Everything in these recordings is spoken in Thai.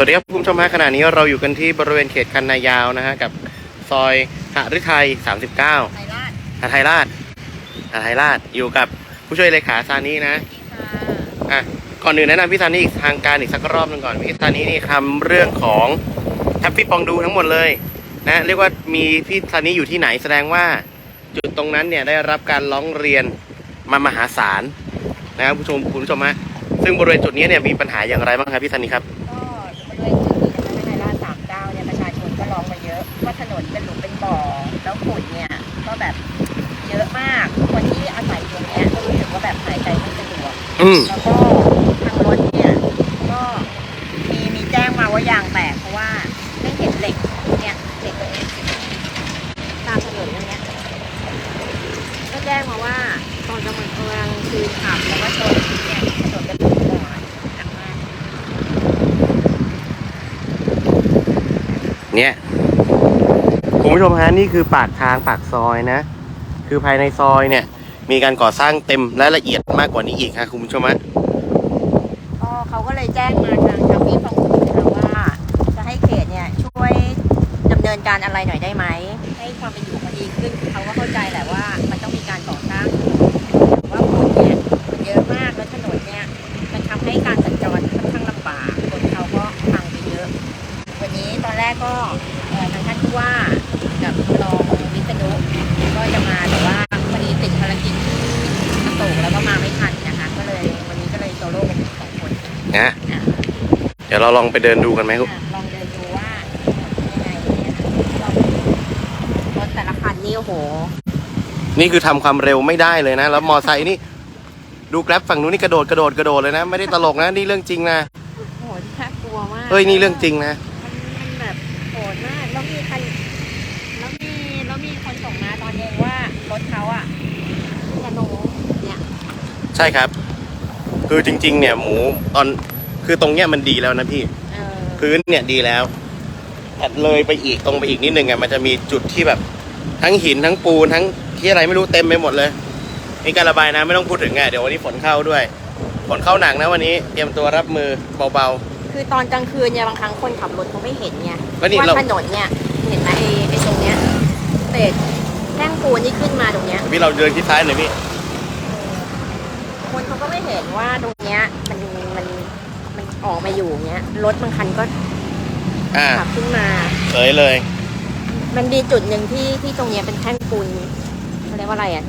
สวัสดีครับคุณผู้ชมฮะขณะนี้เราอยู่กันที่บริเวณเขตคันนายาวนะฮะกับซอยหฤทัย39ไทยราชหาไทยราชหาไทยราชอยู่กับผู้ช่วยเลขาซานีนะค่ะอะก่อนอื่นแนะนำพี่ซานีอีกทางการอีกสักรอบหนึงก่อนพี่ซานีนี่ทำเรื่องของแฮปปี้ปองดูทั้งหมดเลยนะเรียกว่ามีพี่ซานีอยู่ที่ไหนแสดงว่า จุดตรงนั้นเนี่ยได้รับการร้องเรียนมามหาศาลนะครับผู้ชมคุณผู้ชมฮะซึ่งบริเวณจุดนี้เนี่ยมีปัญหาอย่างไรบ้างครับพี่ซานีครับก็บ ว่าถนนเป็นหลุมเป็นบ่อแล้วฝุ่นเนี่ยก็แบบเยอะมากคนที่อาศัยตรงเนี้ยก็รู้สึกว่าแบบหายใจไม่สะดวกอืมแล้วก็ทางรถเนี่ยก็มีมีแจ้งมาว่ายางแตกเพราะว่าไม่เห็นเหล็กเนี่ยเหล็กตรงเนี้ยตามถนนตรงเนี้ยก็แจ้งมาว่าตอนกำลังกำลังคือขับแล้วก็ชนเนี่ยถนนเป็นหลุมบ่อหนักมาก เนี่ย คุณผู้ชมฮะนี่คือปากทางปากซอยนะ คือภายในซอยเนี่ย มีการก่อสร้างเต็มและละเอียดมากกว่านี้อีกค่ะคุณผู้ชมฮะก็เขาก็เลยแจ้งมาทางทางพี่ฟังคุณนะคะว่า จะให้เขตเนี่ยช่วยดำเนินการอะไรหน่อยได้ไหม ยวเราลองไปเดินดูกันไหมครับลองเดินดูว่ายังไงเนี่ยเรารถแต่ละคันนี่โอ้โห นี่คือทำความเร็วไม่ได้เลยนะ แล้วมอไซค์นี่ดูแกร็บฝั่งนู้นนี่กระโดดกระโดดกระโดดเลยนะ ไม่ได้ตลกนะนี่เรื่องจริงนะโอ้โหน่ากลัวมากเฮ้ยนี่เรื่องจริงนะมันมันแบบโหดมากแล้วมีคันแล้วมีแล้วมีคนส่งมาตอนเย็นว่ารถเขาอะกระโนเนี่ยใช่ครับ คือจริง ๆ เนี่ยหมูตอน คือตรงเนี้ยมันดีแล้วนะพี่ เออพื้นเนี่ยดีแล้วแต่เลยไปอีกตรงไปอีกนิดนึงอะมันจะมีจุดที่แบบ ทั้งหินทั้งปูนทั้งที่อะไรไม่รู้เต็มไปหมดเลยนี่การระบายน้ำไม่ต้องพูดถึงไงเดี๋ยววันนี้ฝนเข้าด้วย ฝนเข้าหนักนะวันนี้เตรียมตัวรับมือเบา คือตอนกลางคืนเนี่ยบางครั้งคนขับรถเขาไม่เห็นไงแล้วนี่ว่าเรา ถนนเนี่ยเห็นไหมไอ้ไอ้ตรงเนี้ยเศษแท่งปูนที่ขึ้นมาตรงเนี้ย ๆพี่เราเดินที่ซ้ายหน่อยพี่คนเขาก็ไม่เห็นว่าตรงเนี้ยมันมันมัน ออกมาอยู่เนี้ยรถบางคันก็อ่าขับขึ้นมา เฉยเลย มันมีจุดหนึ่งที่ที่ตรงเนี้ยเป็นแท่งปูนเขาเรียกว่าอะไรอะ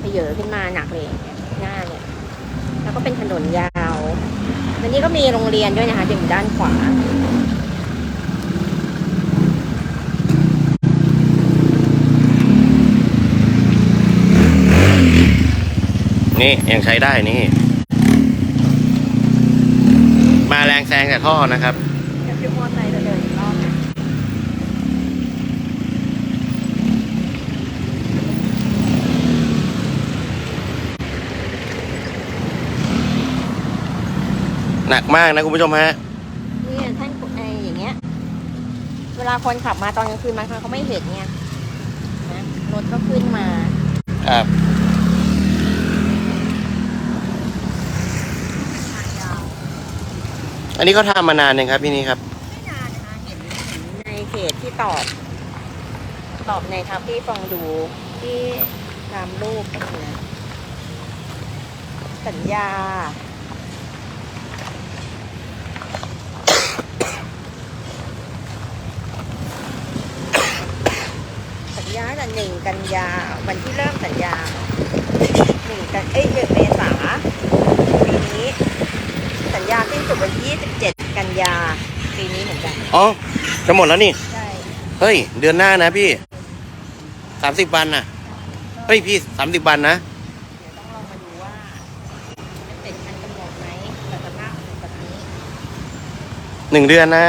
ไปเหยอะขึ้นมาหนักเลยหน้าเนี่ย แล้วก็เป็นถนนยาวแล้วนี่ก็มีโรงเรียนด้วยนะคะอยู่ด้านขวานี่ยังใช้ได้นี่ มา แรงแซงแต่ท่อนะครับเดี๋ยวพี่มอไซค์เดินอีกรอบนะหนักมากนะคุณผู้ชมฮะนี่แท่งปูนไออย่างเงี้ย เวลาคนขับมาตอนกลางคืนบางครั้งเขาไม่เห็นไงนะรถก็ขึ้นมา ครับ ทางยาว อันนี้เขาทำมานานยังครับพี่นี่ครับ ไม่นานนะคะเห็นเห็นในเพจที่ตอบ ตอบในทับที่ฟังดูที่ตามรูปก็คือสัญญา สัญญาแต่หนึ่งกันยา วันที่เริ่มสัญญาหนึ่งกันเอ้ยหนึ่งเมษาปีนี้ สัญญาสิ้นสุด วันที่27 กันยาปีนี้เหมือนกัน อ๋อ จะหมดแล้วนี่ ใช่เฮ้ย เดือนหน้านะพี่สามสิบวันนะเฮ้ยพี่สามสิบวันนะ เดี๋ยวต้องลองมาดูว่าจะเสร็จทันกำหนดไหมแต่สภาพเป็นแบบนี้หนึ่งเดือนนะ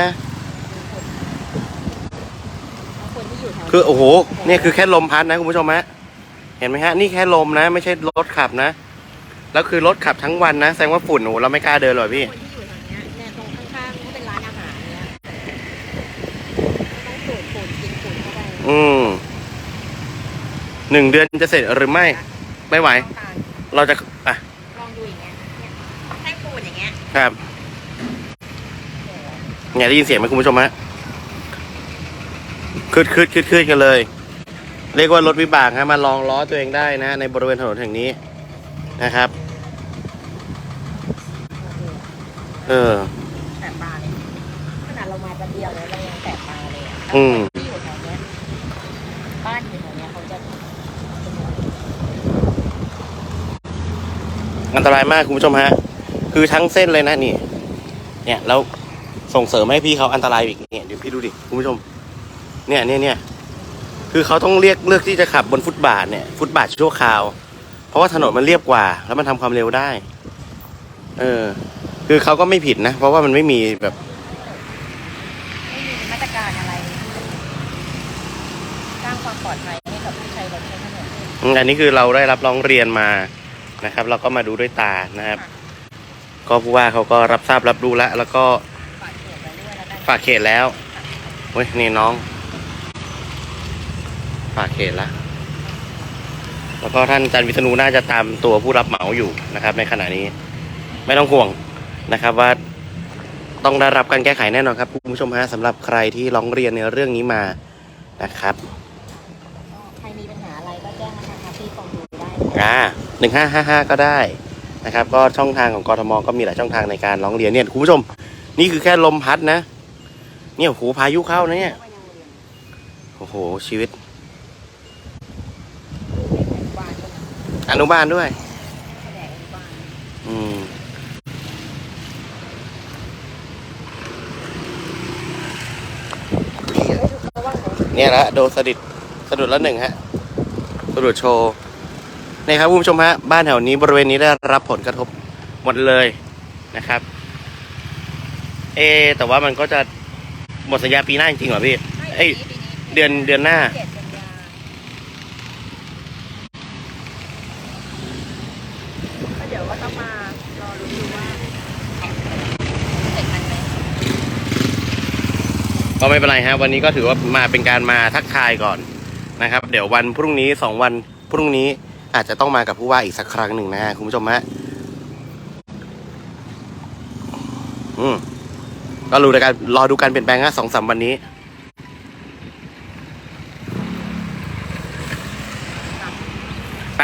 บางคนที่อยู่แถวคือโอ้โหเนี่ยคือแค่ลมพัดนะคุณผู้ชมฮะ เห็นไหมฮะ นี่แค่ลมนะ ไม่ใช่รถขับนะ แล้วคือรถขับทั้งวันนะ แสดงว่าฝุ่นโอ้โหเราไม่กล้าเดินหรอกพี่ คนที่อยู่แถวเนี้ยเนี่ยตรงข้างๆก็เป็นร้านอาหารเนี่ย อืมหนึ่งเดือนจะเสร็จหรือไม่ ไม่ไหว ต้องการเราจะอะลองดูอย่างเงี้ยเนี่ยแท่งปูนอย่างเงี้ยครับเนี่ยได้ยินเสียงไหมคุณผู้ชมฮะคืดคืดคืดคืดกันเลย เรียกว่ารถวิบากฮะมาลองล้อตัวเองได้นะ ในบริเวณถนนแห่งนี้นะครับ เออแสบตาเลยขนาดเรามาแป๊บเดียวแล้วเรายังแสบตาเลยอะอืม ที่อยู่แถวเนี้ย บ้านอยู่แถวเนี้ยเขาจะอันตรายมากคุณผู้ชมฮะ คือทั้งเส้นเลยนะนี่ เนี่ยแล้วส่งเสริมให้พี่เขาอันตรายอีกเนี่ยเดี๋ยวพี่ดูดิคุณผู้ชม เนี่ยเนี่ยเนี่ยคือเขาต้องเรียกเลือกที่จะขับบนฟุตบาทเนี่ยฟุตบาทชั่วคราว เพราะว่าถนนมันเรียบกว่า แล้วมันทำความเร็วได้ เออ คือเขาก็ไม่ผิดนะ เพราะว่ามันไม่มีแบบ ไม่มีมาตรการอะไรสร้างความ ปลอดภัยให้กับผู้ใช้รถใช้ถนนอืมอันนี้คือเราได้รับร้องเรียนมานะครับ เราก็มาดูด้วยตานะครับ ก็ผู้ว่าเขาก็รับทราบรับรู้แล้วแล้วก็ฝากเขียนไว้ด้วยแล้วกันฝากเขตแล้วเฮ้ยนี่น้อง ฝากเขตแล้วแล้วก็ท่านอาจารย์วิษณุน่าจะตามตัวผู้รับเหมาอยู่นะครับ ในขณะนี้ ไม่ต้องห่วงนะครับว่าต้องได้รับการแก้ไขแน่นอนครับคุณผู้ชมฮะสำหรับใครที่ร้องเรียนในเรื่องนี้มานะครับ อ่าหนึ่งห้าห้าห้าก็ได้นะครับ ก็ช่องทางของกรทมก็มีหลายช่องทางในการร้องเรียนเนี่ยคุณผู้ชม นี่คือแค่ลมพัดนะ เนี่ยโอ้โหพายุเข้านะเนี่ยโอ้โหชีวิต อนุบาลด้วย อืมเนี่ยละโดนสะดิดสะดุดละหนึ่งฮะสะดุดโชว์ นี่ครับคุณผู้ชมฮะบ้านแถวนี้บริเวณนี้ได้รับผลกระทบหมดเลยนะครับ เอ แต่ว่ามันก็จะหมดสัญญาปีหน้าจริงๆเหรอพี่เอ้ยเดือนเดือนหน้า เดี๋ยวก็ต้องมารอรู้ว่าเสร็จทันไหมก็ไม่เป็นไรฮะวันนี้ก็ถือว่ามาเป็นการมาทักทายก่อนนะครับ เดี๋ยววันพรุ่งนี้สองวันพรุ่งนี้ อาจจะต้องมากับผู้ว่าอีกสักครั้งหนึ่งนะ คุณผู้ชมฮะอืมก็รู้ในการรอดูการเปลี่ยนแปลงฮะสองสามวันนี้ ไป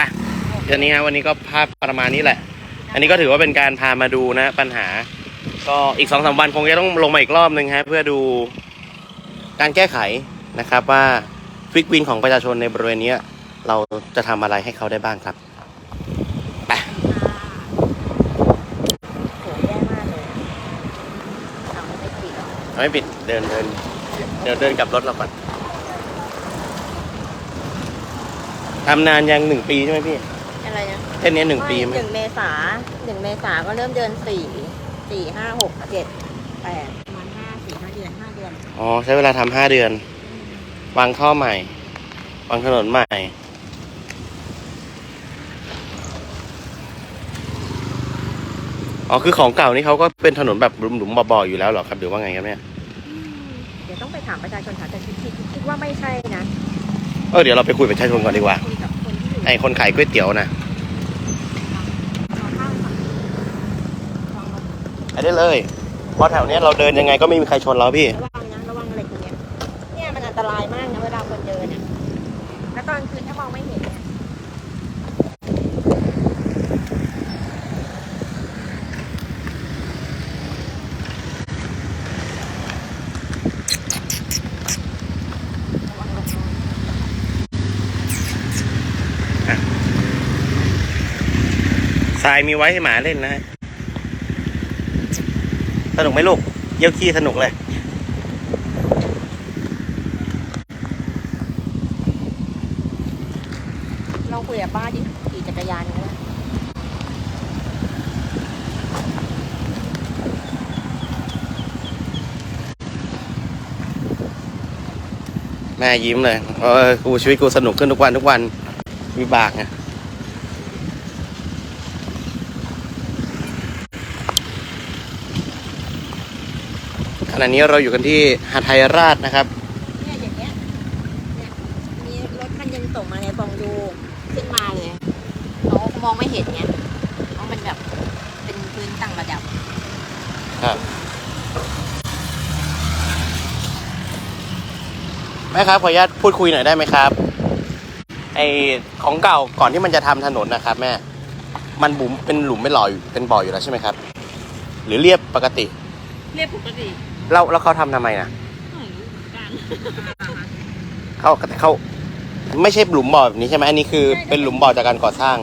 เดี๋ยวนี้ฮะวันนี้ก็ภาพประมาณนี้แหละ อันนี้ก็ถือว่าเป็นการพามาดูนะ ปัญหา ก็อีกสองสามวันคงจะต้องลงมาอีกรอบหนึ่งฮะเพื่อดูการแก้ไขนะครับว่าฟิกวินของประชาชนในบริเวณนี้ เราจะทำอะไรให้เขาได้บ้างครับไปโหแย่มากเลยอะทำไม่ติดหรอกไม่ปิดเดินเดินเดี๋ยวเดินกลับรถเราก่อนทำนานยังหนึ่งปีใช่ไหมพี่อะไรนะเส้นนี้หนึ่งปีไหมหนึ่งเมษาหนึ่งเมษาก็เริ่มเดือนสี่สี่ห้าหกเจ็ดแปดประมาณห้าสี่ห้าเดือนห้าเดือนอ๋อใช้เวลาทำห้าเดือน วางท่อใหม่ วางถนนใหม่ อ๋อคือของเก่านี่เขาก็เป็นถนนแบบหลุมๆบ่อๆอยู่แล้วเหรอครับหรือว่าไงครับเนี่ยเดี๋ยวต้องไปถามประชาชนถามแต่คิดคิดคิดว่าไม่ใช่นะเออเดี๋ยวเราไปคุยกับประชาชนก่อนดีกว่าคุยกับคนที่อยู่ไอ้คนขายก๋วยเตี๋ยวนะรอข้าวค่ะลองลองไปได้เลยเพราะแถวเนี้ยเราเดินยังไงก็ไม่มีใครชนเราพี่ ระวังนะระวังอะไรตรงเนี้ยเนี่ยมันอันตรายมากนะเวลาคนเดินอะแล้วตอนคืนถ้ามองไม่เห็นเนี่ย ทรายมีไว้ให้หมาเล่นนะฮะสนุกไหมลูก เยี่ยวขี้สนุกเลยลองคุยกับป้าดิขี่จักรยานกันนะแม่ยิ้มเลย เออ กูชีวิตกูสนุกขึ้นทุกวันทุกวันวิบากไง ขณะนี้เราอยู่กันที่หาดไทยราชนะครับ เนี่ยอย่างเงี้ยเนี่ยขึ้นมาเลยเขามองไม่เห็นไงเพราะมันแบบเป็นพื้นต่างระดับครับแม่ครับขออนุญาตพูดคุยหน่อยได้ไหมครับ ไอของเก่าก่อนที่มันจะทำถนนนะครับ แม่ มันบุ๋มเป็นหลุมเป็นหล่ออยู่เป็นบ่ออยู่แล้วใช่ไหมครับ หรือเรียบปกติ เรียบปกติ แล้วแล้วเขาทำทำไมนะไม่รู้เหมือนกันเขาเขาไม่ใช่หลุมบ่อแบบนี้ใช่ไหมอันนี้คือเป็นหลุมบ่อจากการก่อสร้าง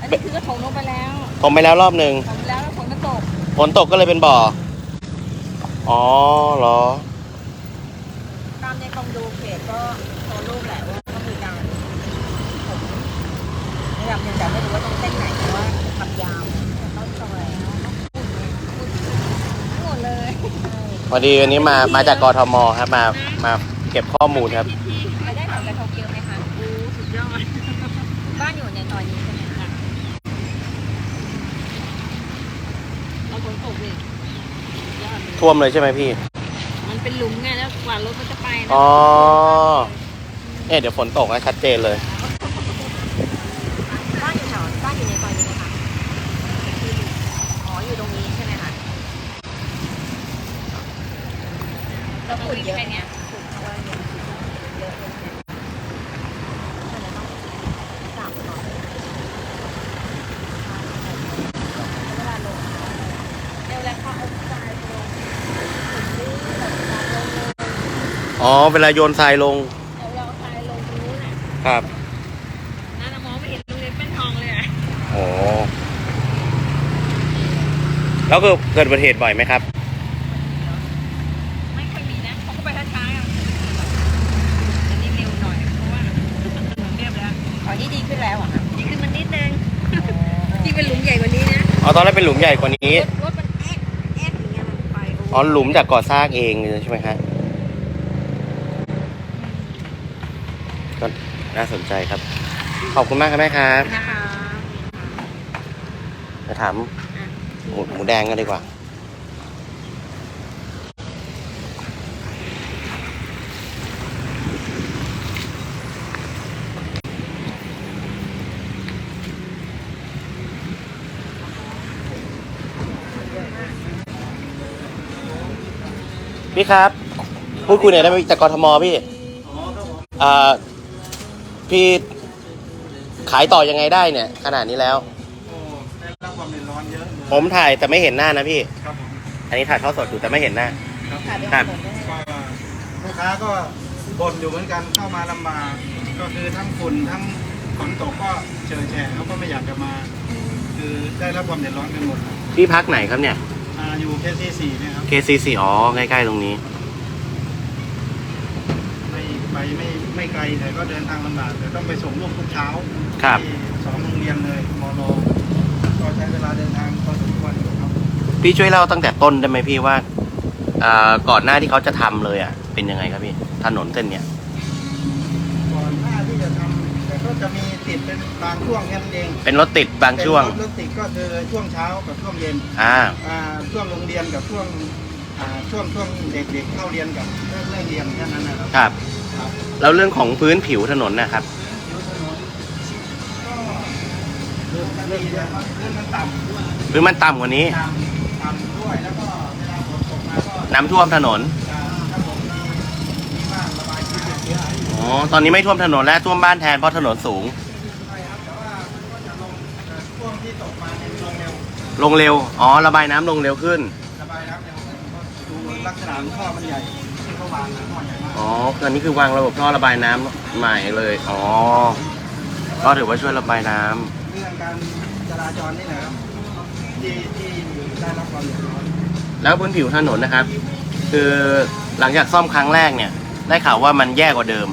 อันนี้คือถมลงไปแล้วผมไปแล้วรอบหนึ่งถมแล้วแล้วฝนก็ตกฝนตกก็เลยเป็นบ่อ อ๋อเหรอ ตามในคอมดูเพจก็โชว์รูปแหละว่าก็มีการถมระดับหนึ่งแต่ไม่รู้ว่าต้องเส้นไหนเพราะว่าทำยาวต้นโตแล้วหมดเลย พอดีวันนี้มามาจากกทมครับมามาเก็บข้อมูลครับไปได้ผลกระทบเยอะไหมคะโอ้สุดยอดบ้านอยู่ในซอยนี้ใช่ไหมคะเราฝนตกเลยสุดยอดเลยท่วมเลยใช่ไหมพี่ มันเป็นหลุมไงแล้วกว่ารถมันจะไปนะอ๋อ เนี่ยเดี๋ยวฝนตกนะชัดเจนเลย ลาลงเร็วแล้วค่ะเอาทรายลงฝุ่นลื่นแบบทรายลงเลยอ๋อ เวลาโยนทรายลงเอาเราทรายลงตรงนู้นน่ะครับน่าจะมองไม่เห็นโรงเรียนเป็นทองเลยอะโอ้แล้วคือเกิดอุบัติเหตุบ่อยไหมครับ ไม่ค่อยมีนะเขาก็ไปช้าๆอะอันนี้เร็วหน่อยเพราะว่าถนนเรียบแล้วอ๋อนี่ดีขึ้นแล้วเหรอคะดีขึ้นมานิดนึงที่เป็นหลุมใหญ่กว่านี้นะ อ๋อตอนแรกเป็นหลุมใหญ่กว่านี้ รถรถมันแอ๊กแอ๊กอย่างเงี้ยมันไปโอ๋อหลุมจากก่อสร้างเองเลยใช่ไหมฮะก็น่าสนใจครับ ขอบคุณมากครับแม่ครับนะคะ จะถามหมูหมูแดงกันดีกว่า พี่ครับ พูดคุยหน่อยได้ไหมจากกทมพี่อ่าพี่ขายต่อยังไงได้เนี่ย ขนาดนี้แล้ว โอ้ได้รับความเดือดร้อนเยอะเลยผมถ่ายแต่ไม่เห็นหน้านะพี่ ครับผมอันนี้ถ่ายทอดสดอยู่แต่ไม่เห็นหน้า ครับค่ะเดี๋ยวครับผมได้ก็ลูกค้าก็บ่นอยู่เหมือนกันเข้ามาลำบากก็คือทั้งฝุ่นทั้งฝนตกก็เฉยแฉะเขาก็ไม่อยากจะมา คือได้รับความเดือดร้อนกันหมด พี่พักไหนครับเนี่ย อ่าอยู่แค่ที่สี่เนี่ยครับ KCC อ๋อใกล้ๆตรงนี้ ไม่ไปไม่ไม่ไกลแต่ก็เดินทางลำบากแต่ต้องไปส่งลูกทุกเช้าครับ ที่สองโรงเรียนเลยมรก็ใช้เวลาเดินทางพอสมควรอยู่ครับ พี่ช่วยเล่าตั้งแต่ต้นได้ไหมพี่ว่าอ่าก่อนหน้าที่เขาจะทำเลยอะ เป็นยังไงครับพี่ ถนนเส้นเนี้ย ก่อนหน้าที่จะทำแต่ก็ จะมีติดเป็นบางช่วงแค่นั้นเองเป็นรถติดบางช่วง เป็นรถรถติดก็คือช่วงเช้ากับช่วงเย็นอ่า อ่าช่วงโรงเรียนกับช่วงอ่าช่วงช่วงเด็กๆเข้าเรียนกับเลิกเลิกเรียนแค่นั้นนะครับครับ ครับแล้วเรื่องของพื้นผิวถนนนะครับ ผิวถนนก็เริ่มมันดีแล้วครับเริ่มมันต่ำด้วยพื้นมันต่ำกว่านี้ ต่ำต่ำด้วยแล้วก็เวลาฝนตกมาก็ น้ำท่วมถนน จะถ้าผมมีมีบ้านระบายน้ำเย อะอ๋อ ตอนนี้ไม่ท่วมถนนแล้วท่วมบ้านแทนเพราะถนนสูง ใช่ครับแต่ว่ามันก็จะลงเอ่อช่วงที่ตกมาเนี่ยลงเร็วลงเร็ว อ๋อ ระบายน้ำลงเร็วขึ้น ระบายน้ำเร็วขึ้นเพราะดูลักษณะของท่อมันใหญ่ที่เขาวางนะท่อใหญ่มากอ๋ออันนี้คือวางระบบท่อระบายน้ำใหม่เลย อ๋อ ก็ถือว่าช่วยระบายน้ำเรื่องการจราจรนี่แหละครับที่ที่ได้รับความเดือดร้อนแล้วพื้นผิวถนนนะครับ คือหลังจากซ่อมครั้งแรกเนี่ย ได้ข่าวว่ามันแย่กว่าเดิม